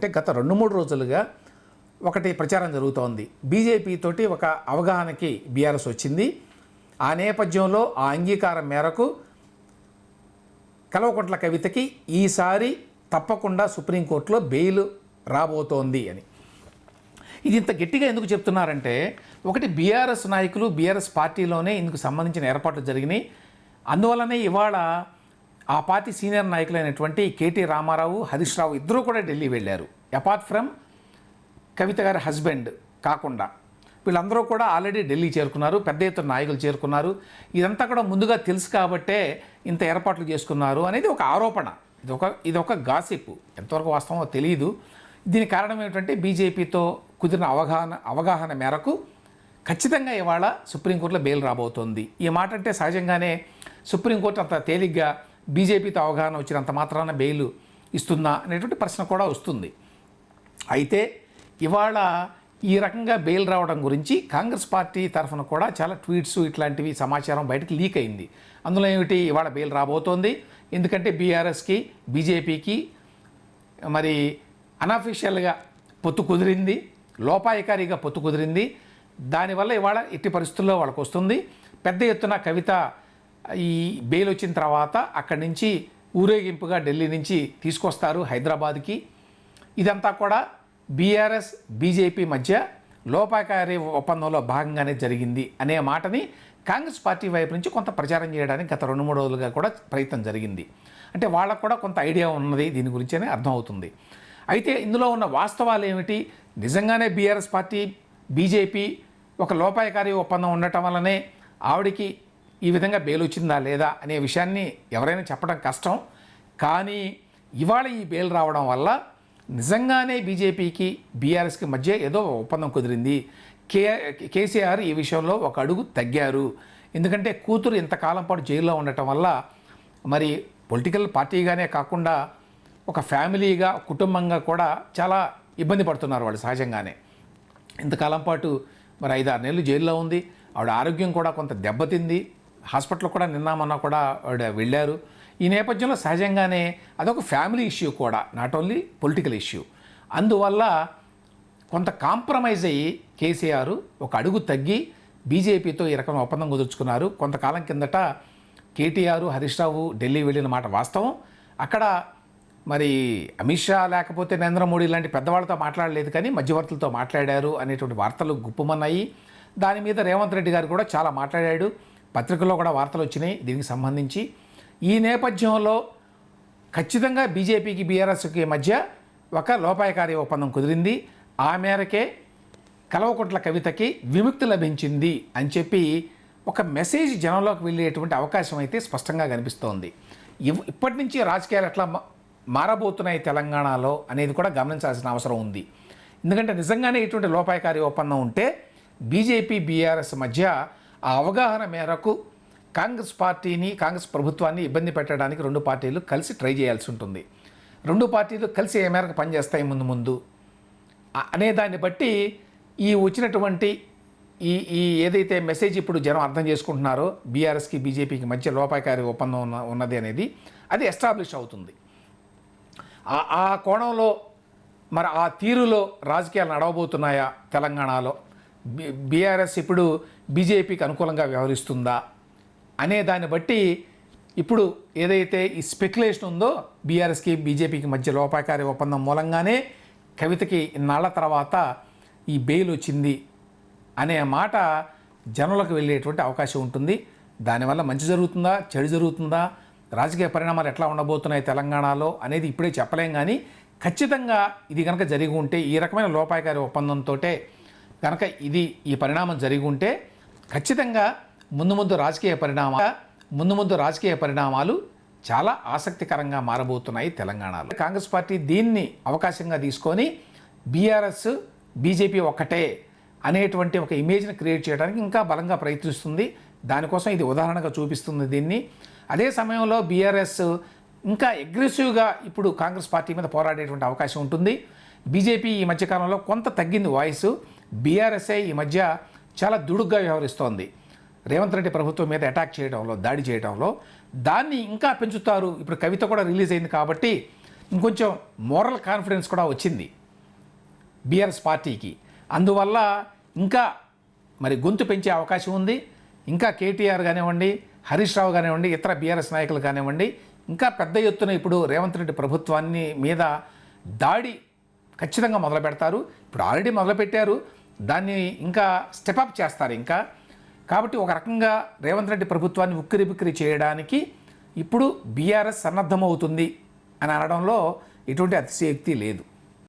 అంటే గత రెండు మూడు రోజులుగా ఒకటి ప్రచారం జరుగుతోంది. బీజేపీ తోటి ఒక అవగాహనకి బీఆర్ఎస్ వచ్చింది. ఆ నేపథ్యంలో ఆ అంగీకారం మేరకు కలవకుంట్ల కవితకి ఈసారి తప్పకుండా సుప్రీంకోర్టులో బెయిల్ రాబోతోంది అని. ఇది ఇంత గట్టిగా ఎందుకు చెప్తున్నారంటే ఒకటి బీఆర్ఎస్ నాయకులు బీఆర్ఎస్ పార్టీలోనే ఇందుకు సంబంధించిన ఏర్పాట్లు జరిగినాయి. అందువలనే ఇవాళ ఆ పార్టీ సీనియర్ నాయకులైనటువంటి కేటీ రామారావు హరీష్ రావు ఇద్దరూ కూడా ఢిల్లీ వెళ్ళారు. అపార్ట్ ఫ్రమ్ కవిత గారి హస్బెండ్ కాకుండా వీళ్ళందరూ కూడా ఆల్రెడీ ఢిల్లీ చేరుకున్నారు పెద్ద ఎత్తున నాయకులు చేరుకున్నారు. ఇదంతా కూడా ముందుగా తెలుసు కాబట్టే ఇంత ఏర్పాట్లు చేసుకున్నారు అనేది ఒక ఆరోపణ. ఇది ఒక ఇది ఒక గాసిప్. ఎంతవరకు వాస్తవమో తెలియదు దీనికి కారణం ఏమిటంటే బీజేపీతో కుదిరిన అవగాహన అవగాహన మేరకు ఖచ్చితంగా ఇవాళ సుప్రీంకోర్టులో బెయిల్ రాబోతోంది. ఈ మాట అంటే సహజంగానే సుప్రీంకోర్టు అంత తేలిగ్గా బీజేపీతో అవగాహన వచ్చినంత మాత్రాన బెయిల్ ఇస్తుందా అనేటువంటి ప్రశ్న కూడా వస్తుంది. అయితే ఇవాళ ఈ రకంగా బెయిల్ రావడం గురించి కాంగ్రెస్ పార్టీ తరఫున కూడా చాలా ట్వీట్స్ ఇట్లాంటివి సమాచారం బయటకు లీక్ అయింది. అందులో ఏమిటి? ఇవాళ బెయిల్ రాబోతోంది. ఎందుకంటే బీఆర్ఎస్కి బీజేపీకి మరి అనఫీషియల్గా పొత్తు కుదిరింది. లోపాయకారిగా పొత్తు కుదిరింది. దానివల్ల ఇవాళ ఎట్టి పరిస్థితుల్లో వాళ్ళకు వస్తుంది పెద్ద ఎత్తున కవిత ఈ బెయిల్ వచ్చిన తర్వాత అక్కడి నుంచి ఊరేగింపుగా ఢిల్లీ నుంచి తీసుకొస్తారు హైదరాబాద్కి. ఇదంతా కూడా బీఆర్ఎస్ బీజేపీ మధ్య లోపాకారి ఒప్పందంలో భాగంగానే జరిగింది అనే మాటని కాంగ్రెస్ పార్టీ వైపు నుంచి కొంత ప్రచారం చేయడానికి గత రెండు మూడు రోజులుగా కూడా ప్రయత్నం జరిగింది. అంటే వాళ్ళకు కూడా కొంత ఐడియా ఉన్నది దీని గురించి అని అర్థమవుతుంది. అయితే ఇందులో ఉన్న వాస్తవాలు ఏమిటి? నిజంగానే బీఆర్ఎస్ పార్టీ బీజేపీ ఒక లోపాయకారి ఒప్పందం ఉండటం వల్లనే ఆవిడికి ఈ విధంగా బెయిల్ వచ్చిందా లేదా అనే విషయాన్ని ఎవరైనా చెప్పడం కష్టం. కానీ ఇవాళ ఈ బెయిల్ రావడం వల్ల నిజంగానే బీజేపీకి బీఆర్ఎస్కి మధ్య ఏదో ఒప్పందం కుదిరింది. కే కేసీఆర్ ఈ విషయంలో ఒక అడుగు తగ్గారు. ఎందుకంటే కూతురు ఇంతకాలం పాటు జైల్లో ఉండటం వల్ల మరి పొలిటికల్ పార్టీగానే కాకుండా ఒక ఫ్యామిలీగా కుటుంబంగా కూడా చాలా ఇబ్బంది పడుతున్నారు వాళ్ళు సహజంగానే. ఇంతకాలం పాటు మరి ఐదు ఆరు నెలలు జైల్లో ఉంది. ఆవిడ ఆరోగ్యం కూడా కొంత దెబ్బతింది. హాస్పిటల్ కూడా నిన్నామన్నా కూడా వెళ్ళారు. ఈ నేపథ్యంలో సహజంగానే అదొక ఫ్యామిలీ ఇష్యూ కూడా నాట్ ఓన్లీ పొలిటికల్ ఇష్యూ. అందువల్ల కొంత కాంప్రమైజ్ అయ్యి కేసీఆర్ ఒక అడుగు తగ్గి బీజేపీతో ఈ రకమైన ఒప్పందం కుదుర్చుకున్నారు. కొంతకాలం కిందట కేటీఆర్ హరీష్ రావు ఢిల్లీ వెళ్ళిన మాట వాస్తవం. అక్కడ మరి అమిత్ షా లేకపోతే నరేంద్ర మోడీ లాంటి పెద్దవాళ్ళతో మాట్లాడలేదు కానీ మధ్యవర్తులతో మాట్లాడారు అనేటువంటి వార్తలు గుప్పమన్నాయి. దాని మీద రేవంత్ రెడ్డి గారు కూడా చాలా మాట్లాడాడు. పత్రికల్లో కూడా వార్తలు వచ్చినాయి. దీనికి సంబంధించి ఈ నేపథ్యంలో ఖచ్చితంగా బీజేపీకి బీఆర్ఎస్కి మధ్య ఒక లోపాయకారి ఒప్పందం కుదిరింది. ఆ మేరకే కలవకుంట్ల కవితకి విముక్తి లభించింది అని చెప్పి ఒక మెసేజ్ జనంలోకి వెళ్ళేటువంటి అవకాశం అయితే స్పష్టంగా కనిపిస్తోంది. ఇవ్- ఇప్పటి నుంచి రాజకీయాలు ఎట్లా మారబోతున్నాయి తెలంగాణలో అనేది కూడా గమనించాల్సిన అవసరం ఉంది. ఎందుకంటే నిజంగానే ఇటువంటి లోపాయకారి ఒప్పందం ఉంటే బీజేపీ బీఆర్ఎస్ మధ్య ఆ అవగాహన మేరకు కాంగ్రెస్ పార్టీని కాంగ్రెస్ ప్రభుత్వాన్ని ఇబ్బంది పెట్టడానికి రెండు పార్టీలు కలిసి ట్రై చేయాల్సి ఉంటుంది. రెండు పార్టీలు కలిసి ఏ మేరకు పనిచేస్తాయి ముందు ముందు? అనే దాన్ని బట్టి ఈ వచ్చినటువంటి ఈ ఈ ఏదైతే మెసేజ్ ఇప్పుడు జనం అర్థం చేసుకుంటున్నారో బీఆర్ఎస్కి బీజేపీకి మధ్య లోపాయకారి ఒప్పందం ఉన్న ఉన్నది అనేది అది ఎస్టాబ్లిష్ అవుతుంది. ఆ- ఆ కోణంలో మరి ఆ తీరులో రాజకీయాలు నడవబోతున్నాయా తెలంగాణలో? బీఆర్ఎస్ ఇప్పుడు బీజేపీకి అనుకూలంగా వ్యవహరిస్తుందా అనే దాన్ని బట్టి ఇప్పుడు ఏదైతే ఈ స్పెక్యులేషన్ ఉందో బీఆర్ఎస్కి బీజేపీకి మధ్య లోపాకారి ఒప్పందం మూలంగానే కవితకి ఇన్నాళ్ళ తర్వాత ఈ బెయిల్ వచ్చింది అనే మాట జనంలోకి వెళ్ళేటువంటి అవకాశం ఉంటుంది. దానివల్ల మంచి జరుగుతుందా? చెడు జరుగుతుందా? రాజకీయ పరిణామాలు ఎట్లా ఉండబోతున్నాయి తెలంగాణలో అనేది ఇప్పుడే చెప్పలేం కానీ ఖచ్చితంగా ఇది కనుక జరిగి ఉంటే ఈ రకమైన లోపాయకారి ఒప్పందంతో కనుక ఇది ఈ పరిణామం జరిగి ఉంటే ఖచ్చితంగా ముందు ముందు రాజకీయ పరిణామ ముందు ముందు రాజకీయ పరిణామాలు చాలా ఆసక్తికరంగా మారబోతున్నాయి తెలంగాణలో. కాంగ్రెస్ పార్టీ దీన్ని అవకాశంగా తీసుకొని బీఆర్ఎస్ బీజేపీ ఒక్కటే అనేటువంటి ఒక ఇమేజ్ని క్రియేట్ చేయడానికి ఇంకా బలంగా ప్రయత్నిస్తుంది. దానికోసం ఇది ఉదాహరణగా చూపిస్తుంది దీన్ని. అదే సమయంలో బీఆర్ఎస్ ఇంకా అగ్రెసివ్గా ఇప్పుడు కాంగ్రెస్ పార్టీ మీద పోరాడేటువంటి అవకాశం ఉంటుంది. బీజేపీ ఈ మధ్యకాలంలో కొంత తగ్గింది వాయిస్. బీఆర్ఎస్ఏ ఈ మధ్య చాలా దుడుగ్గా వ్యవహరిస్తోంది. రేవంత్ రెడ్డి ప్రభుత్వం మీద అటాక్ చేయడంలో దాడి చేయడంలో దాన్ని ఇంకా పెంచుతారు. ఇప్పుడు కవిత కూడా రిలీజ్ అయింది కాబట్టి ఇంకొంచెం మోరల్ కాన్ఫిడెన్స్ కూడా వచ్చింది బీఆర్ఎస్ పార్టీకి. అందువల్ల ఇంకా మరి గొంతు పెంచే అవకాశం ఉంది. ఇంకా కేటీఆర్ కానివ్వండి హరీష్ రావు కానివ్వండి ఇతర బీఆర్ఎస్ నాయకులు కానివ్వండి ఇంకా పెద్ద ఎత్తున ఇప్పుడు రేవంత్ రెడ్డి ప్రభుత్వాన్ని మీద దాడి ఖచ్చితంగా మొదలు పెడతారు ఇప్పుడు ఆల్రెడీ మొదలుపెట్టారు. దాన్ని ఇంకా స్టెపప్ చేస్తారు ఇంకా. కాబట్టి ఒక రకంగా రేవంత్ రెడ్డి ప్రభుత్వాన్ని ఉక్కిరి బిక్కిరి చేయడానికి ఇప్పుడు బీఆర్ఎస్ సన్నద్ధమవుతుంది అని అనడంలో ఎటువంటి అతిశయోక్తి లేదు.